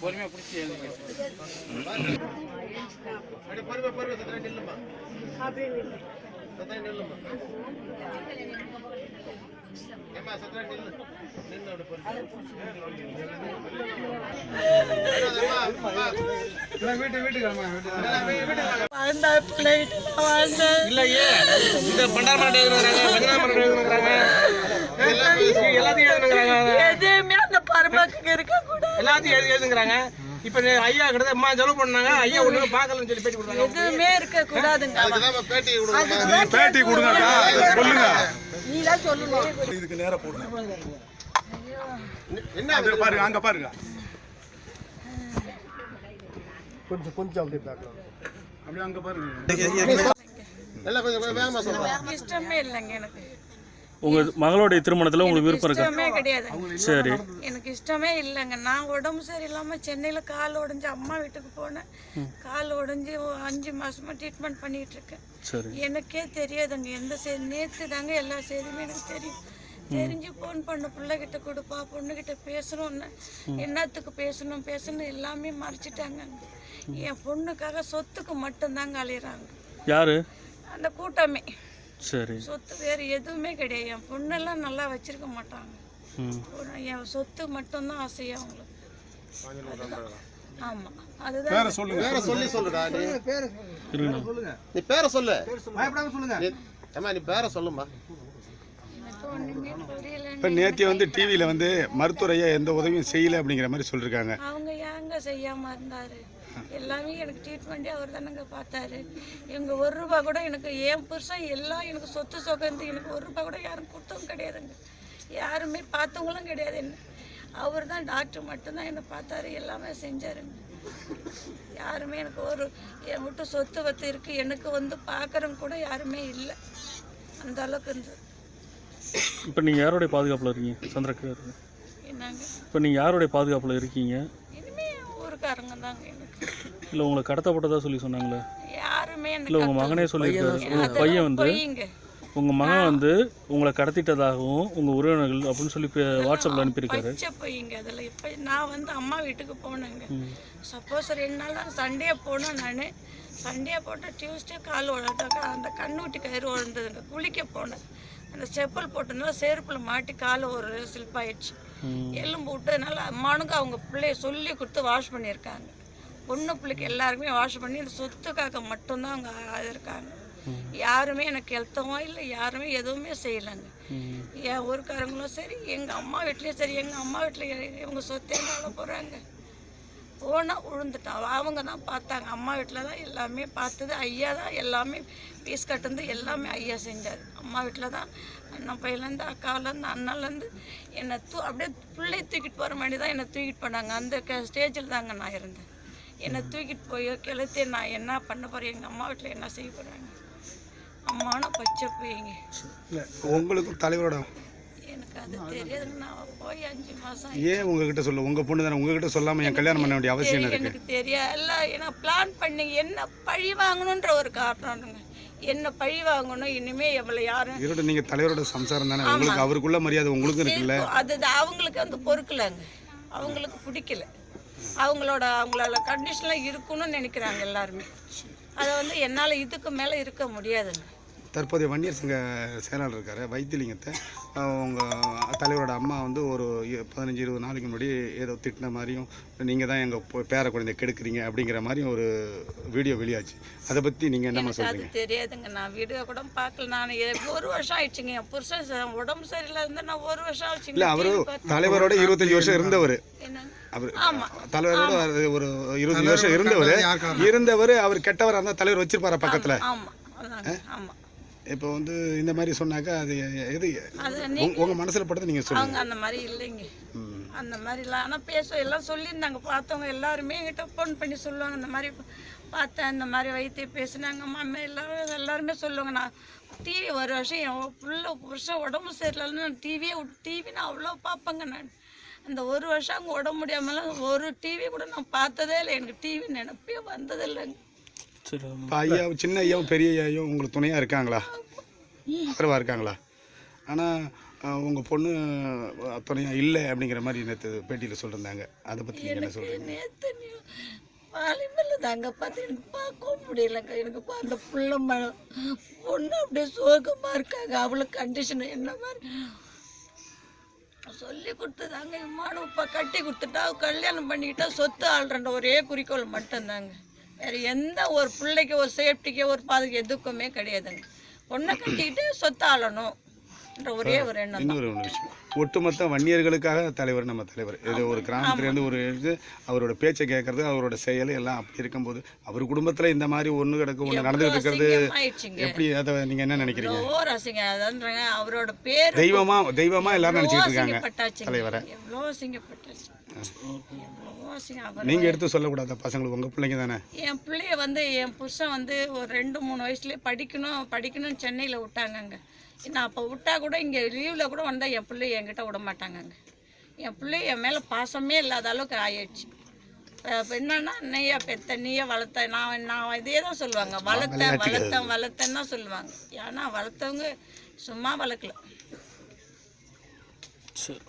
பொறுமையா பிடிச்சி பொறுமை பொறுமை சத்திரம் நில்லுமா சத்திரம் நில்லுமா ஏம்மா சத்திரம் நில்லு நின்று அப்படி பொறுமை இல்லையே இந்த பண்டாரமரம் எழுதுறாங்க. பண்டாரமரம் எழுதுறாங்க எல்லாத்தையும் எழுதுங்கிறாங்க பரமாக்கு இருக்க கூடாது. எல்லாத்தையும் எழுதி எழுதுங்கிறாங்க இப்ப நீ ஐயா கிட்ட அம்மா செலவு பண்ணாங்க. ஐயா ஒண்ணு பார்க்கலன்னு சொல்லி பேட்டி கொடுத்தாங்க எதுவுமே இருக்க கூடாதுங்க. அதுதான் பேட்டி கொடுக்கணும். பேட்டி கொடுங்கக்கா சொல்லுங்க. நீதான் சொல்லணும் இதுக்கு நேரா போடுங்க. என்ன பாருங்க அங்க பாருங்க. கொஞ்சம் கொஞ்சம் அப்படியே பார்க்கலாம். அப்படியே அங்க பாருங்க. நல்லா கொஞ்சம் வேகமா சொல்றேன் இஷ்டமே இல்லைங்க எனக்கு. உங்க மகளுடைய திருமணத்துல உங்களுக்கு விருப்பம் இருக்கா? இஷ்டமே கிடையாது. சரி. எனக்கு இஷ்டமே இல்லைங்க. நான் உடம்பு சரியில்லாம சென்னையில கால் உடைஞ்சு அம்மா வீட்டுக்கு போனேன். கால் உடைஞ்சு அஞ்சு மாசமா ட்ரீட்மெண்ட் பண்ணிட்டு இருக்கேன். சரி. எனக்கே தெரியாதுங்க. எந்த செய்தி நேற்று தாங்க எல்லா செய்தியுமே எனக்கு தெரியும். தெரிஞ்சு ஃபோன் பண்ண பிள்ளைகிட்ட கொடுப்பா பொண்ணுகிட்ட பேசணும்னு. என்னத்துக்கு பேசணும்? பேசணும் எல்லாமே மறைச்சிட்டாங்க. என் பொண்ணுக்காக சொத்துக்கு மட்டும்தாங்க அலையிறாங்க. யாரு? அந்த கூட்டமே. சரி. சொத்து வேறு எதுவுமே கிடையாது. என் பொண்ணெல்லாம் நல்லா வச்சிருக்க மாட்டாங்க. ஒரு- என் சொத்து மட்டும்தான் ஆசையா அவங்களுக்கு. ஆமா. அதுதான் வேற சொல்லுங்க. பேரை சொல்லி சொல்லுடா நீ. நீ பேரை சொல்லு. பயப்படாம சொல்லுங்க. ஏம்மா நீ பேரை சொல்லுமா எனக்கு ஒண்ணுமே புரியல இப்ப நேத்திய வந்து டிவியில வந்து மருத்துவரையா எந்த உதவியும் செய்யல அப்படிங்கிற மாதிரி சொல்லிருக்காங்க. அவங்க ஏங்க செய்யாம இருந்தாரு? எல்லாமே எனக்கு ட்ரீட்மெண்ட்டே அவர் தானங்க பார்த்தாரு. இவங்க ஒரு ரூபா கூட எனக்கு என் புருஷன் எல்லாம் எனக்கு சொத்து சொகந்து எனக்கு ஒரு ரூபா கூட யாரும் கொடுத்தவும் கிடையாதுங்க. யாருமே பார்த்தவங்களும் கிடையாது என்ன. அவர் தான் டாக்டர் மட்டும்தான் என்னை பார்த்தாரு எல்லாமே செஞ்சாருங்க. யாருமே எனக்கு ஒரு என் விட்டு சொத்து வத்து இருக்கு எனக்கு வந்து பார்க்குறவங்க கூட யாருமே இல்லை. அந்த அளவுக்கு இருந்தது. இப்போ நீங்க யாருடைய பாதுகாப்புல இருக்கீங்க? சந்திரகிரார் என்னங்க? இப்போ நீங்க யாருடைய பாதுகாப்புல இருக்கீங்க? இனிமே ஊருக்காரங்க தாங்க எனக்கு இல்ல உங்களை கடத்தப்பட்டதா சொல்லி சொன்னாங்களே? யாருமே இல்ல உங்க எனக்கு மகனே சொல்லியிருக்காரு. உங்க பையன் வந்து பொய்யுங்க உங்க மகன் வந்து உங்களை கடத்திட்டதாகவும் உங்க உறவினர்கள் அப்படின்னு சொல்லி இப்ப வாட்ஸ்அப்ல அனுப்பியிருக்காரு. பச்சை பொய்யுங்க அதில் இப்போ நான் வந்து அம்மா வீட்டுக்கு போனேங்க. சப்போஸ் ரெண்டு நாள் சண்டே போனேன் நான். சண்டே போட்டால் டியூஸ்டே கால் உழந்தாக்கா அந்த கண்ணூட்டி கயிறு உழந்ததுங்க. குளிக்க போனேன். அந்த செப்பல் போட்டதுனால செருப்பில் மாட்டி கால் ஒரு சில்பாயிடுச்சு. எலும்பு விட்டதுனால அம்மானுக்கு அவங்க பிள்ளைய சொல்லி கொடுத்து வாஷ் பண்ணியிருக்காங்க. பொண்ணு பிள்ளைக்கு எல்லாருக்குமே வாஷ் பண்ணி இந்த சொத்துக்காக மட்டும்தான் அவங்க இருக்காங்க. யாருமே எனக்கு எழுத்தவோ இல்லை யாருமே எதுவுமே செய்யலைங்க. என் ஊருக்காரங்களும் சரி எங்கள் அம்மா வீட்லேயும் சரி எங்கள் அம்மா வீட்டில் இவங்க சொத்தே வாழ போகிறாங்க போனால் விழுந்துட்டான் அவங்க தான் பார்த்தாங்க. அம்மா வீட்டில் தான் எல்லாமே பார்த்தது. ஐயா தான் எல்லாமே ஃபீஸ் கட்டுந்து எல்லாமே ஐயா செஞ்சார். அம்மா வீட்டில் தான் அண்ணன் பையன்லேருந்து அக்காவிலேருந்து அண்ணாலேருந்து என்னை தூ அப்படியே பிள்ளை தூக்கிட்டு போகிற மாதிரி தான் என்னை தூக்கிட்டு போனாங்க. அந்த ஸ்டேஜில் தாங்க நான் இருந்தேன். என்னை தூக்கிட்டு போய் கிளத்தி நான் என்ன பண்ண போகிறேன் எங்கள் அம்மா வீட்டில் என்ன செய்ய போகிறாங்க அம்மான பச்சை போயிங்க இல்ல உங்களுக்கும் தலைவரோட எனக்கு அது தெரியாதுங்க. நான் போய் அஞ்சு மாதம் ஏன் உங்ககிட்ட சொல்ல? உங்க பொண்ணு தானே? உங்ககிட்ட சொல்லாம என் கல்யாணம் பண்ண வேண்டிய அவசியம் என்ன இருக்கு? எனக்கு தெரியல ஏன்னா பிளான் பண்ணி என்ன பழி வாங்கணுன்ற ஒரு காரணம்ங்க என்ன பழி வாங்கணும் இனிமே எவ்வளோ யாரும் இதோட நீங்க தலைவரோட சம்சாரம் தானே? உங்களுக்கு அவருக்குள்ள மரியாதை உங்களுக்கும் இருக்குல்ல? அது அவங்களுக்கு வந்து பொறுக்கலைங்க. அவங்களுக்கு பிடிக்கல. அவங்களோட அவங்களோட கண்டிஷனில் இருக்கணும்னு நினைக்கிறாங்க எல்லாருமே. அதை வந்து என்னால் இதுக்கு மேலே இருக்க முடியாதுங்க. தற்போதைய வன்னியர் சங்க செயலாளர் இருக்காரு வைத்தியலிங்கத்தை அஹ் உங்க தலைவரோட அம்மா வந்து ஒரு பதினஞ்சு இருபது நாளைக்கு முன்னாடி ஏதோ திட்டின மாதிரியும் நீங்கள் தான் எங்கள் பேர குழந்தைய கெடுக்குறீங்க அப்படிங்கிற மாதிரியும் ஒரு வீடியோ வெளியாச்சு. அதை பற்றி நீங்கள் என்னம்மா சொல்கிறீங்க தெரியாதுங்க. நான் வீடியோ கூட பார்க்கல. நான் ஒரு வருஷம் ஆயிடுச்சுங்க. என் புருஷன் உடம்பு சரியில்லை இருந்தா நான் ஒரு வருஷம் ஆச்சுங்க இல்லை அவரு. தலைவரோட இருபத்தஞ்சி வருஷம் இருந்தவர். அவர் ஆமா. தலைவரோட ஒரு- இருபத்தஞ்சு வருஷம் இருந்தவர். இருந்தவர் அவர் கெட்டவர் அந்த தலைவர் வச்சிருப்பாரா பக்கத்தில்? ஆமா. அதாங்க. ஆமா. இப்போ வந்து இந்த மாதிரி சொன்னாக்கா அது எது அது உங்க- உங்க மனசுல பட்டதை நீங்க சொல்லுங்க. அந்த மாதிரி இல்லைங்க. அந்த மாதிரிலாம் ஆனால் பேச எல்லாம் சொல்லியிருந்தாங்க. பார்த்தவங்க எல்லாருமே என்கிட்ட ஃபோன் பண்ணி சொல்லுவாங்க. இந்த மாதிரி பார்த்தேன் இந்த மாதிரி வைத்திய பேசுனாங்க. மாமா எல்லாரும் எல்லாருமே சொல்லுவாங்க. நான் டிவி ஒரு வருஷம் என் புள்ள வருஷம் உடம்பு சரியில்லைன்னு நான் டிவியே டிவி நான் அவ்வளோ பார்ப்பேங்க நான். அந்த ஒரு வருஷம் அங்கே உடம்பு முடியாமலாம் ஒரு டிவி கூட நான் பார்த்ததே இல்லை. எனக்கு டிவி நினப்பே வந்தது இல்லைங்க சரி இப்போ ஐயா சின்ன ஐயாவும் பெரிய ஐயாவும் உங்களுக்கு துணையா இருக்காங்களா? ஆதரவா இருக்காங்களா? ஆனா உங்கள் பொண்ணு துணையாக இல்லை அப்படிங்கிற மாதிரி நேற்று பேட்டியில் சொல்லியிருந்தாங்க அதை பற்றி நீங்கள் என்ன சொல்கிறீங்க நேற்று வாலிமல்ல தாங்க பார்த்து எனக்கு பார்க்கவும் முடியலங்க. எனக்கு பா- அந்த புள்ள ம பொண்ணு அப்படியே சோகமாக இருக்காங்க. அவ்வளோ கண்டிஷன் என்ன மாதிரி? சொல்லி கொடுத்ததாங்க. இப்போ கட்டி கொடுத்துட்டா கல்யாணம் பண்ணிக்கிட்டா சொத்து ஆள்றன்ற ஒரே குறிக்கோள் மட்டும்தாங்க. வேறு எந்த ஒரு பிள்ளைக்கு ஒரு சேஃப்டிக்கோ ஒரு பாதுகாப்பு எதுக்குமே கிடையாதுங்க. பொண்ணை கட்டிக்கிட்டு சொத்து ஆளணும்ன்ற ஒரே எண்ணம் ஒட்டுமொத்த வன்னியர்களுக்காக தலைவர் நம்ம தலைவர். இது ஒரு கிராமத்துலேருந்து ஒரு இது அவரோட பேச்சை கேட்கறது அவரோட செயல் எல்லாம் அப்படி இருக்கும்போது அவர் குடும்பத்தில் இந்த மாதிரி ஒன்று கிடக்கு ஒன்று நடந்துகிட்டு இருக்கிறது எப்படி? அதை நீங்கள் என்ன நினைக்கிறீங்க? ரசிங்க அதான்றங்க அவரோட பேர் தெய்வமா தெய்வமா எல்லாரும் நினச்சிக்கிட்டு இருக்காங்க தலைவரை. எவ்வளோ அசிங்கப்பட்டாச்சு. நீங்கள் எடுத்து சொல்லக்கூடாது பசங்களுக்கு உங்கள் பிள்ளைங்க தானே? என் பிள்ளைய வந்து என் புருஷன் வந்து ஒரு ரெண்டு மூணு வயசுலேயே படிக்கணும் படிக்கணும்னு சென்னையில் விட்டாங்கங்க. நான் அப்போ விட்டா கூட இங்கே லீவில் கூட வந்தால் என் பிள்ளைய என்கிட்ட விட மாட்டாங்கங்க. என் பிள்ளை என் மேலே பாசமே இல்லாத அளவுக்கு ஆயிடுச்சு. என்னன்னா நீயா பெத்த நீயே வளர்த்த நான் நான் இதே தான் சொல்லுவாங்க. வளர்த்தேன் வளர்த்தேன் வளர்த்தேன்னு தான் சொல்லுவாங்க. ஏன்னா வளர்த்தவங்க சும்மா வளர்க்கல. சரி.